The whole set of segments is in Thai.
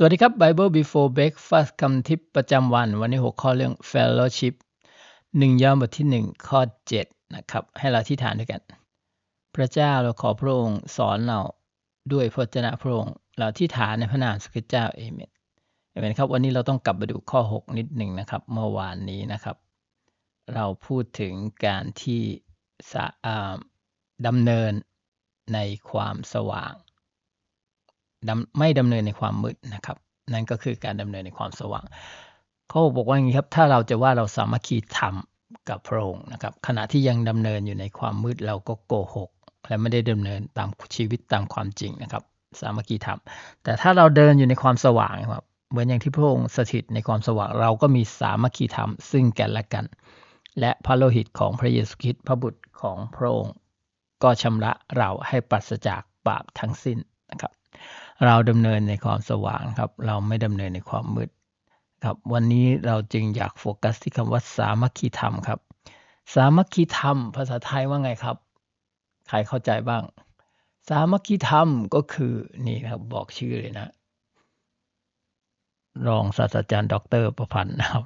สวัสดีครับ Bible Before Breakfast คำทิปประจำวัน วันนี้หัวข้อเรื่อง Fellowship หนึ่งยอห์นบทที่หนึ่งข้อเจ็ดนะครับ ให้เราที่ฐานด้วยกัน พระเจ้าเราขอพระองค์สอนเราด้วยพระเจ้าพระองค์ เราที่ฐานในพระนามสกิเจ้าเอเมนเอเมนครับ วันนี้เราต้องกลับมาดูข้อ 6 นิดหนึ่งนะครับ เมื่อวานนี้นะครับ เราพูดถึงการที่ดำเนินในความสว่าง ไม่ดำเนินในความมืดนะครับ นั่นก็คือการดำเนินในความสว่าง เขาบอกว่าอย่างนี้ครับ ถ้าเราจะว่าเราสามัคคีธรรมกับพระองค์นะครับ ขณะที่ยังดำเนินอยู่ในความมืดเราก็โกหก และไม่ได้ดำเนินตามชีวิตตามความจริงนะครับ สามัคคีธรรม แต่ถ้าเราเดินอยู่ในความสว่างครับเหมือนอย่างที่พระองค์สถิตในความสว่างเราก็มีสามัคคีธรรม ซึ่งกันและกัน และพระโลหิตของพระเยซูคริสต์พระบุตรของพระองค์ ก็ชำระเราให้ปราศจากบาปทั้งสิ้นนะครับ เราดำเนินในความสว่างครับ เราไม่ดำเนินในความมืดครับ วันนี้เราจึงอยากโฟกัสที่คำว่าสามัคคีธรรมครับ สามัคคีธรรม ภาษาไทยว่าไงครับ ใครเข้าใจบ้าง สามัคคีธรรมก็คือนี่ครับบอกชื่อเลยนะ รองศาสตราจารย์ ดร ประพันธ์นะครับ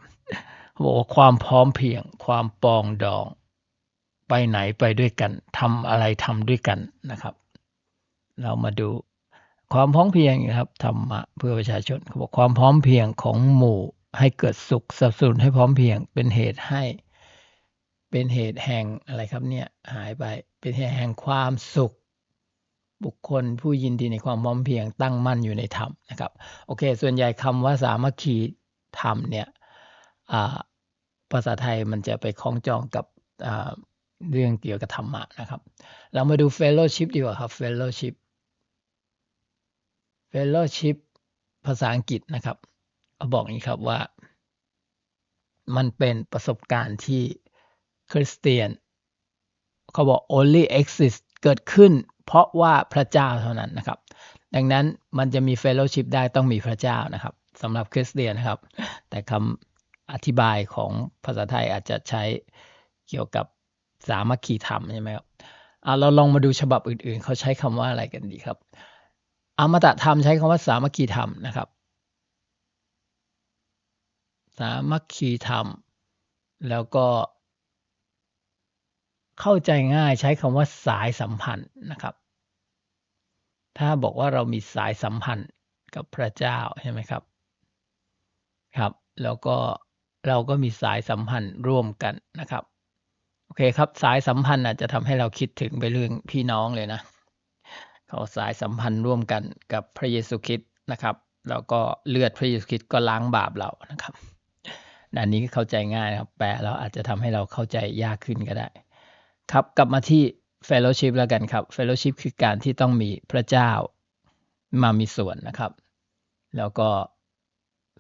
บอกว่าความพร้อมเพียง ความปองดอง ไปไหนไปด้วยกันทำอะไรทำด้วยกันนะครับ เรามาดู ความพร้อมเพียงนะครับธรรมะเพื่อประชาชนเขาบอกความพร้อมเพียงของหมู่ให้เกิดสุขสับสนให้พร้อมเพียงเป็นเหตุให้ เป็นเหตุแห่งอะไรครับเนี่ยหายไปเป็นเหตุแห่งความสุข บุคคลผู้ยินดีในความพร้อมเพียงตั้งมั่นอยู่ในธรรมนะครับโอเค ส่วนใหญ่คำว่าสามัคคีธรรมเนี่ยภาษาไทยมันจะไปคล้องจองกับเรื่องเกี่ยวกับธรรมะนะครับ เรามาดู fellowship ดีกว่าครับ fellowship fellowship ภาษาอังกฤษนะครับเขาบอกอย่างนี้ครับว่า มันเป็นประสบการณ์ที่คริสเตียน เขาบอก only exist เกิดขึ้น เพราะว่าพระเจ้าเท่านั้นนะครับ ดังนั้นมันจะมี fellowship ได้ต้องมีพระเจ้านะครับสำหรับคริสเตียนนะครับ แต่คำอธิบายของภาษาไทยอาจจะใช้เกี่ยวกับสามัคคีธรรมใช่ไหมครับเราลองมาดูฉบับอื่นๆ เขาใช้คำว่าอะไรกันดีครับ อมตะธรรมใช้คำว่าสามัคคีธรรมนะครับ สามัคคีธรรม แล้วก็ เข้าใจง่ายใช้คำว่าสายสัมพันธ์นะครับ ถ้าบอกว่าเรามีสายสัมพันธ์กับพระเจ้าใช่ไหมครับ ครับ แล้วก็เราก็มีสายสัมพันธ์ร่วมกันนะครับ โอเคครับ สายสัมพันธ์อาจจะทำให้เราคิดถึงไปเรื่องพี่น้องเลยนะ เขาสายสัมพันธ์ร่วมกันกับพระเยซูคริสต์นะครับ แล้วก็เลือดพระเยซูคริสต์ก็ล้างบาปเรานะครับอันนี้เข้าใจง่ายนะครับ แปลแล้วอาจจะทำให้เราเข้าใจยากขึ้นก็ได้ ครับกลับมาที่ fellowship แล้วกันครับ fellowship คือการที่ต้องมีพระเจ้ามามีส่วนนะครับ แล้วก็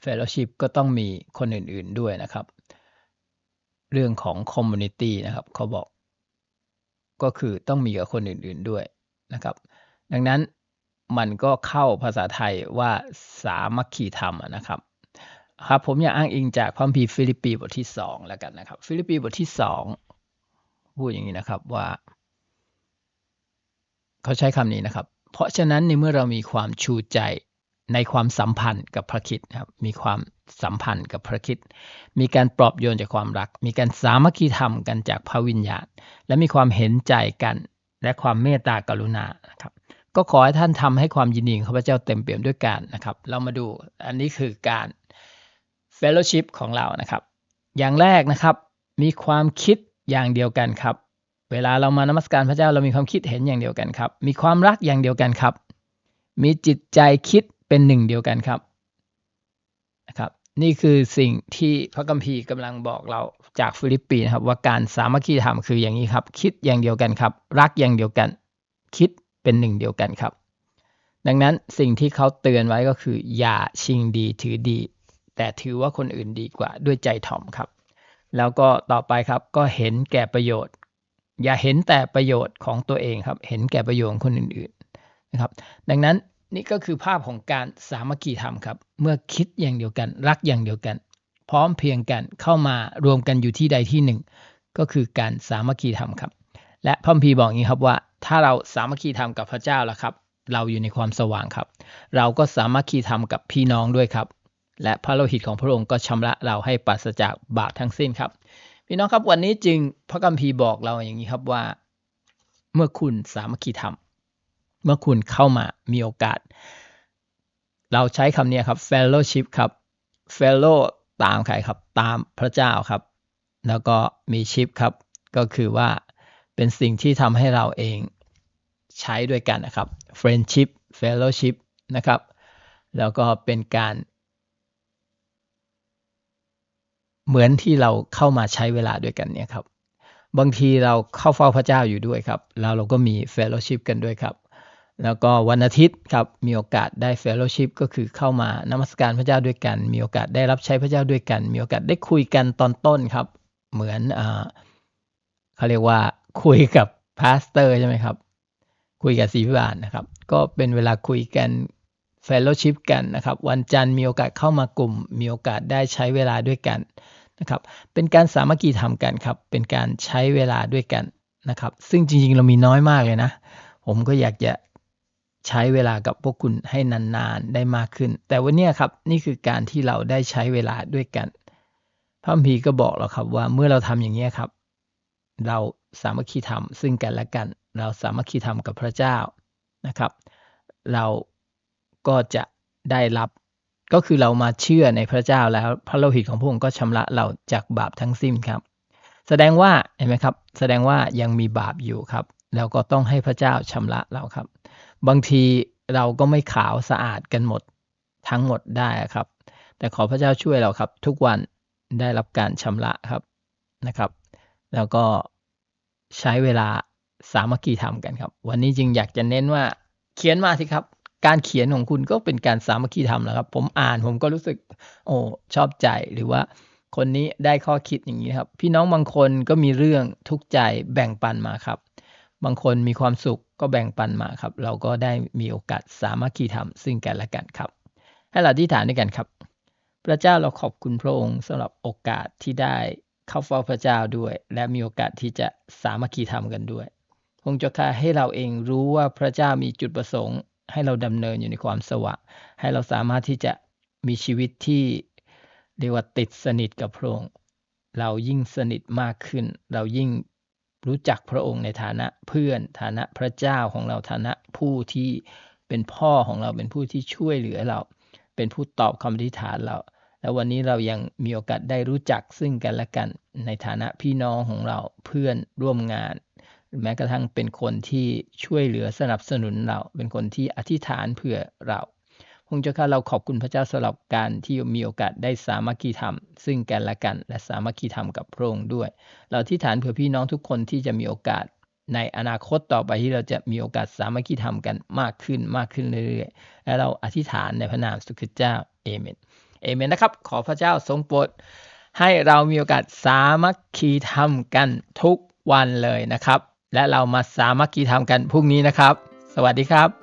fellowship ก็ต้องมีคนอื่นๆด้วยนะครับ เรื่องของ community นะครับ เขาบอก ก็คือต้องมีกับคนอื่นๆด้วยนะครับ ดังนั้นมันก็เข้าภาษาไทยว่าสามัคคีธรรมนะครับครับผมอยากอ้างอิงจากพระคัมภีร์ฟิลิปปีบทที่สองแล้วกันนะครับ ฟิลิปปีบทที่สองพูดอย่างนี้นะครับว่า เขาใช้คำนี้นะครับ เพราะฉะนั้นในเมื่อเรามีความชูใจในความสัมพันธ์กับพระคิดครับมีความสัมพันธ์กับพระคิดมีการปลอบโยนจากความรัก มีการสามัคคีธรรมกันจากพระวิญญาณ และมีความเห็นใจกัน และความเมตตากรุณานะครับ ก็ขอให้ท่านทำให้ความยินดีของข้าพเจ้าเต็มเปี่ยมด้วยกันนะครับ เรามาดูอันนี้คือการ fellowship ของเรานะครับ อย่างแรกนะครับ มีความคิดอย่างเดียวกันครับ เวลาเรามานมัสการพระเจ้าเรามีความคิดเห็นอย่างเดียวกันครับ มีความรักอย่างเดียวกันครับ มีจิตใจคิดเป็นหนึ่งเดียวกันครับนะครับ นี่คือสิ่งที่พระกัมภีร์กำลังบอกเราจากฟิลิปปีนะครับ ว่าการสามัคคีธรรมคืออย่างนี้ครับ คิดอย่างเดียวกันครับ รักอย่างเดียวกัน คิด เป็นหนึ่งเดียวกันครับ ดังนั้นสิ่งที่เขาเตือนไว้ก็คือ อย่าชิงดีถือดี แต่ถือว่าคนอื่นดีกว่าด้วยใจถ่อมครับ แล้วก็ต่อไปครับก็เห็นแก่ประโยชน์ อย่าเห็นแต่ประโยชน์ของตัวเองครับ เห็นแก่ประโยชน์คนอื่นๆนะครับ ดังนั้นนี่ก็คือภาพของการสามัคคีธรรมครับ เมื่อคิดอย่างเดียวกัน รักอย่างเดียวกัน พร้อมเพียงกันเข้ามารวมกันอยู่ที่ใดที่หนึ่ง ก็คือการสามัคคีธรรมครับ และพระพีบอกอย่างนี้ครับว่า ถ้าเราสามัคคีธรรมกับพระเจ้าแล้วครับ เราอยู่ในความสว่างครับ เราก็สามัคคีธรรมกับพี่น้องด้วยครับ และพระโลหิตของพระองค์ก็ชำระเราให้ปราศจากบาปทั้งสิ้นครับ พี่น้องครับวันนี้จึงพระคัมภีบอกเราอย่างนี้ครับว่า เมื่อคุณสามัคคีธรรม เมื่อคุณเข้ามามีโอกาส เราใช้คำนี้ครับ fellowship ครับ fellow ตามใครครับ ตามพระเจ้าครับ แล้วก็มี ship ครับ ก็คือว่า เป็นสิ่งที่ทำให้เราเองใช้ด้วยกันนะครับ friendship fellowship นะครับ แล้วก็เป็นการ เหมือนที่เราเข้ามาใช้เวลาด้วยกันเนี่ยครับ บางทีเราเข้าเฝ้าพระเจ้าอยู่ด้วยครับ แล้วเราก็มี fellowship กันด้วยครับ แล้วก็วันอาทิตย์ครับ มีโอกาสได้ fellowship ก็คือเข้ามานมัสการพระเจ้าด้วยกัน มีโอกาสได้รับใช้พระเจ้าด้วยกัน มีโอกาสได้คุยกันตอนต้นครับ เหมือนอเขาเรียกว่า คุยกับพาสเตอร์ใช่ไหมครับ คุยกับศิบิบาลนะครับ ก็เป็นเวลาคุยกัน fellowship กันนะครับ วันจันทร์มีโอกาสเข้ามากลุ่ม มีโอกาสได้ใช้เวลาด้วยกันนะครับ เป็นการสามัคคีทำกันครับ เป็นการใช้เวลาด้วยกันนะครับ ซึ่งจริงๆเรามีน้อยมากเลยนะ ผมก็อยากจะใช้เวลากับพวกคุณให้นานๆได้มากขึ้น แต่วันนี้ครับนี่คือการที่เราได้ใช้เวลาด้วยกันพระภีก็บอกเราครับว่าเมื่อเราทำอย่างนี้ครับ เราสามัคคีธรรมซึ่งกันและกัน เราสามัคคีธรรมกับพระเจ้านะครับ เราก็จะได้รับก็คือเรามาเชื่อในพระเจ้าแล้วพระโลหิตของพระองค์ก็ชำระเราจากบาปทั้งสิ้นครับ แสดงว่าเห็นไหมครับ แสดงว่ายังมีบาปอยู่ครับแล้วก็ต้องให้พระเจ้าชำระเราครับ บางทีเราก็ไม่ขาวสะอาดกันหมดทั้งหมดได้ครับ แต่ขอพระเจ้าช่วยเราครับ ทุกวันได้รับการชำระครับนะครับ แล้วก็ใช้เวลาสามัคคีทำกันครับ วันนี้จึงอยากจะเน้นว่าเขียนมาสิครับ การเขียนของคุณก็เป็นการสามัคคีทำแล้วครับ ผมอ่านผมก็รู้สึก โอ้ชอบใจหรือว่าคนนี้ได้ข้อคิดอย่างนี้ครับ พี่น้องบางคนก็มีเรื่องทุกข์ใจแบ่งปันมาครับ บางคนมีความสุขก็แบ่งปันมาครับ เราก็ได้มีโอกาสสามัคคีธรรมซึ่งกันและกันครับ ให้เราอธิษฐานด้วยกันครับ พระเจ้าเราขอบคุณพระองค์สำหรับโอกาสที่ได้ เข้าเฝ้าพระเจ้าด้วย และมีโอกาสที่จะสามัคคีธรรมกันด้วยคงจะค่าให้เราเองรู้ว่าพระเจ้ามีจุดประสงค์ ให้เราดำเนินอยู่ในความสว่างให้เราสามารถที่จะมีชีวิตที่เรียกว่าติดสนิทกับพระองค์เรายิ่งสนิทมากขึ้น เรายิ่งรู้จักพระองค์ในฐานะเพื่อนฐานะพระเจ้าของเราฐานะผู้ที่เป็นพ่อของเราเป็นผู้ที่ช่วยเหลือเรา เป็นผู้ตอบคำอธิษฐานเรา แล้ววันนี้เรายังมีโอกาสได้รู้จักซึ่งกันและกันในฐานะพี่น้องของเราเพื่อนร่วมงาน แม้กระทั่งเป็นคนที่ช่วยเหลือสนับสนุนเรา เป็นคนที่อธิษฐานเพื่อเราพงเจ้าข้าเราขอบคุณพระเจ้าสำหรับการที่มีโอกาสได้สามัคคีธรรม ซึ่งกันและกัน และสามัคคีธรรมกับพระองค์ด้วย เราอธิษฐานเผื่อพี่น้องทุกคนที่จะมีโอกาสในอนาคตต่อไปที่เราจะมีโอกาสสามัคคีธรรมกันมากขึ้นมากขึ้นเรื่อยๆ และเราอธิษฐานในพระนามสุขเจ้าเอเมน เอเมนนะครับ ขอพระเจ้าทรงโปรดให้เรามีโอกาสสามัคคีธรรมกันทุกวันเลยนะครับ และเรามาสามัคคีธรรมกันพรุ่งนี้นะครับ สวัสดีครับ